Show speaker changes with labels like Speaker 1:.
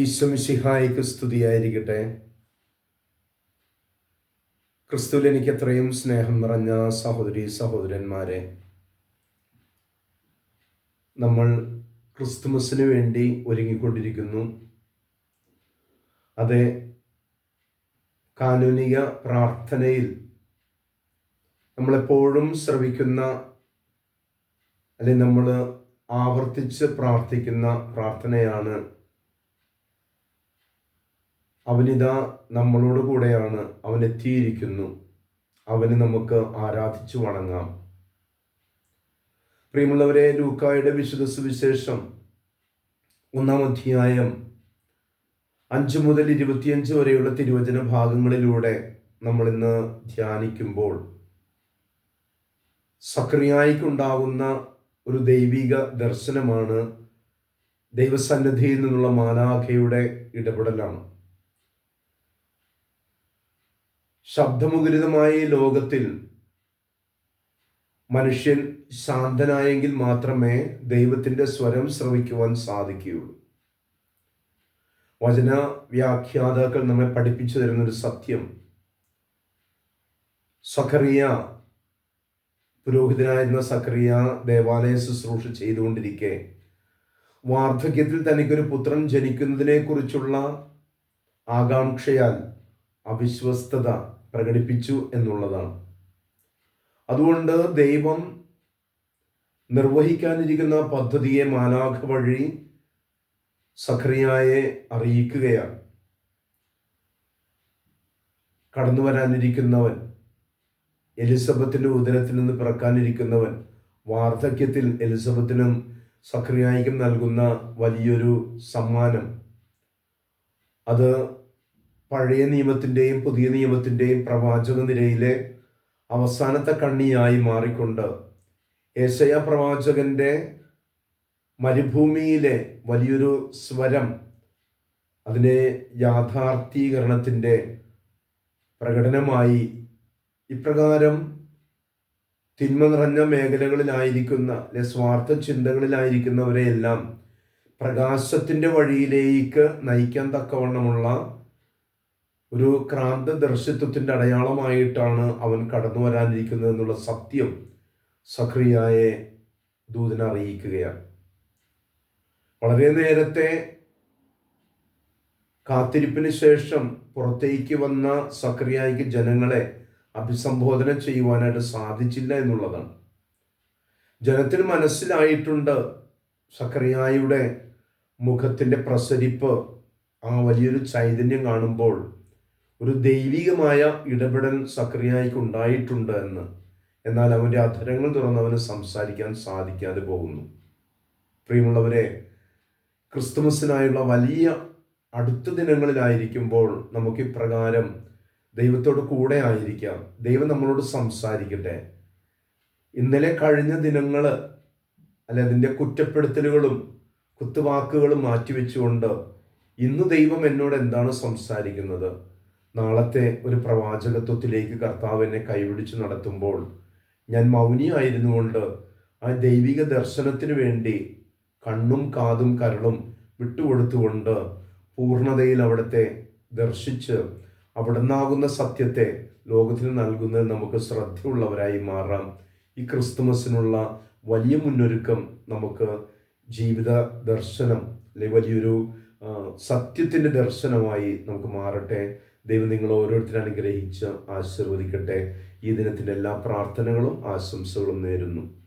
Speaker 1: ഈശ്വമിഷിഹായിക്ക് സ്തുതിയായിരിക്കട്ടെ. ക്രിസ്തുവിൽ എനിക്ക് അത്രയും സ്നേഹം നിറഞ്ഞ സഹോദരി സഹോദരന്മാരെ നമ്മൾ ക്രിസ്തുമസിന് വേണ്ടി ഒരുങ്ങിക്കൊണ്ടിരിക്കുന്നു. അതെ കാനൂനിക പ്രാർത്ഥനയിൽ നമ്മളെപ്പോഴും ശ്രവിക്കുന്ന അല്ലെങ്കിൽ നമ്മൾ ആവർത്തിച്ച് പ്രാർത്ഥിക്കുന്ന പ്രാർത്ഥനയാണ് അവനിതാ നമ്മളോട് കൂടെയാണ്. അവൻ എത്തിയിരിക്കുന്നു. അവന് നമുക്ക് ആരാധിച്ചു വണങ്ങാം. പ്രിയമുള്ളവരെ ലൂക്കായുടെ വിശുദ്ധ സുവിശേഷം ഒന്നാം അധ്യായം അഞ്ചു മുതൽ ഇരുപത്തിയഞ്ച് വരെയുള്ള തിരുവചന ഭാഗങ്ങളിലൂടെ നമ്മൾ ഇന്ന് ധ്യാനിക്കുമ്പോൾ സക്രിയായിക്കുണ്ടാകുന്ന ഒരു ദൈവിക ദർശനമാണ് ദൈവസന്നിധിയിൽ നിന്നുള്ള മാലാഖയുടെ ഇടപെടലാണ്. ശബ്ദമുഖരിതമായ ലോകത്തിൽ മനുഷ്യൻ ശാന്തനായെങ്കിൽ മാത്രമേ ദൈവത്തിന്റെ സ്വരം ശ്രവിക്കുവാൻ സാധിക്കുകയുള്ളൂ. വചന വ്യാഖ്യാതാക്കൾ നമ്മെ പഠിപ്പിച്ചു തരുന്നൊരു സത്യം. സഖറിയ പുരോഹിതനായിരുന്ന സഖറിയ ദേവാലയ ശുശ്രൂഷ ചെയ്തുകൊണ്ടിരിക്കെ. വാർദ്ധക്യത്തിൽ തനിക്കൊരു പുത്രൻ ജനിക്കുന്നതിനെക്കുറിച്ചുള്ള ആകാംക്ഷയാൽ അവിശ്വസ്തത പ്രകടിപ്പിച്ചു എന്നുള്ളതാണ്. അതുകൊണ്ട് ദൈവം നിർവഹിക്കാനിരിക്കുന്ന പദ്ധതിയെ മാലാഖ വഴി സഖറിയായെ അറിയിക്കുകയാണ്. കടന്നു വരാനിരിക്കുന്നവൻ എലിസബത്തിന്റെ ഉദരത്തിൽ നിന്ന് പിറക്കാനിരിക്കുന്നവൻ വാർദ്ധക്യത്തിൽ എലിസബത്തിനും സഖറിയായിക്കും നൽകുന്ന വലിയൊരു സമ്മാനം. അത് പഴയ നിയമത്തിന്റെയും പുതിയ നിയമത്തിന്റെയും പ്രവാചക നിരയിലെ അവസാനത്തെ കണ്ണിയായി മാറിക്കൊണ്ട് ഏശയ പ്രവാചകന്റെ മരുഭൂമിയിലെ വലിയൊരു സ്വരം അതിനെ യാഥാർത്ഥീകരണത്തിന്റെ പ്രകടനമായി ഇപ്രകാരം തിന്മ നിറഞ്ഞ മേഖലകളിലായിരിക്കുന്ന അല്ലെ സ്വാർത്ഥ ചിന്തകളിലായിരിക്കുന്നവരെയെല്ലാം പ്രകാശത്തിന്റെ വഴിയിലേക്ക് നയിക്കാൻ തക്കവണ്ണമുള്ള ഒരു ക്രാന്ത ദർശിത്വത്തിന്റെ അടയാളമായിട്ടാണ് അവൻ കടന്നു വരാനിരിക്കുന്നത് എന്നുള്ള സത്യം സഖ്രിയായെ ദൂതനെ അറിയിക്കുകയാണ്. വളരെ നേരത്തെ കാത്തിരിപ്പിന് ശേഷം പുറത്തേക്ക് വന്ന സക്രിയായിക്ക് ജനങ്ങളെ അഭിസംബോധന ചെയ്യുവാനായിട്ട് സാധിച്ചില്ല എന്നുള്ളതാണ്. ജനത്തിന് മനസ്സിലായിട്ടുണ്ട് സക്രിയായുടെ മുഖത്തിന്റെ പ്രസരിപ്പ് ആ വലിയൊരു ചൈതന്യം കാണുമ്പോൾ ഒരു ദൈവികമായ ഇടപെടൽ സക്രിയായിക്ക് ഉണ്ടായിട്ടുണ്ട് എന്ന്. എന്നാൽ അവന്റെ അധരങ്ങൾ തുറന്ന് അവന് സംസാരിക്കാൻ സാധിക്കാതെ പോകുന്നു. പ്രിയമുള്ളവരെ ക്രിസ്തുമസിനായുള്ള വലിയ അടുത്ത ദിനങ്ങളിലായിരിക്കുമ്പോൾ നമുക്ക് ഇപ്രകാരം ദൈവത്തോട് കൂടെ ആയിരിക്കാം. ദൈവം നമ്മളോട് സംസാരിക്കട്ടെ. ഇന്നലെ കഴിഞ്ഞ ദിനങ്ങൾ അല്ല അതിന്റെ കുറ്റപ്പെടുത്തലുകളും കുത്തുവാക്കുകളും മാറ്റിവെച്ചുകൊണ്ട് ഇന്ന് ദൈവം എന്നോട് എന്താണ് സംസാരിക്കുന്നത്? നാളത്തെ ഒരു പ്രവാചകത്വത്തിലേക്ക് കർത്താവ് എന്നെ കൈപിടിച്ച് നടത്തുമ്പോൾ ഞാൻ മൗനിയായിരുന്നു കൊണ്ട് ആ ദൈവിക ദർശനത്തിന് വേണ്ടി കണ്ണും കാതും കരളും വിട്ടുകൊടുത്തുകൊണ്ട് പൂർണതയിൽ അവിടുത്തെ ദർശിച്ച് അവിടുന്നാകുന്ന സത്യത്തെ ലോകത്തിന് നൽകുന്നതിൽ നമുക്ക് ശ്രദ്ധയുള്ളവരായി മാറാം. ഈ ക്രിസ്തുമസിനുള്ള വലിയ മുന്നൊരുക്കം നമുക്ക് ജീവിത ദർശനം അല്ലെ വലിയൊരു സത്യത്തിന്റെ ദർശനമായി നമുക്ക് മാറട്ടെ. ദൈവം നിങ്ങൾ ഓരോരുത്തരും അനുഗ്രഹിച്ച് ആശീർവദിക്കട്ടെ. ഈ ദിനത്തിന്റെ എല്ലാ പ്രാർത്ഥനകളും ആശംസകളും നേരുന്നു.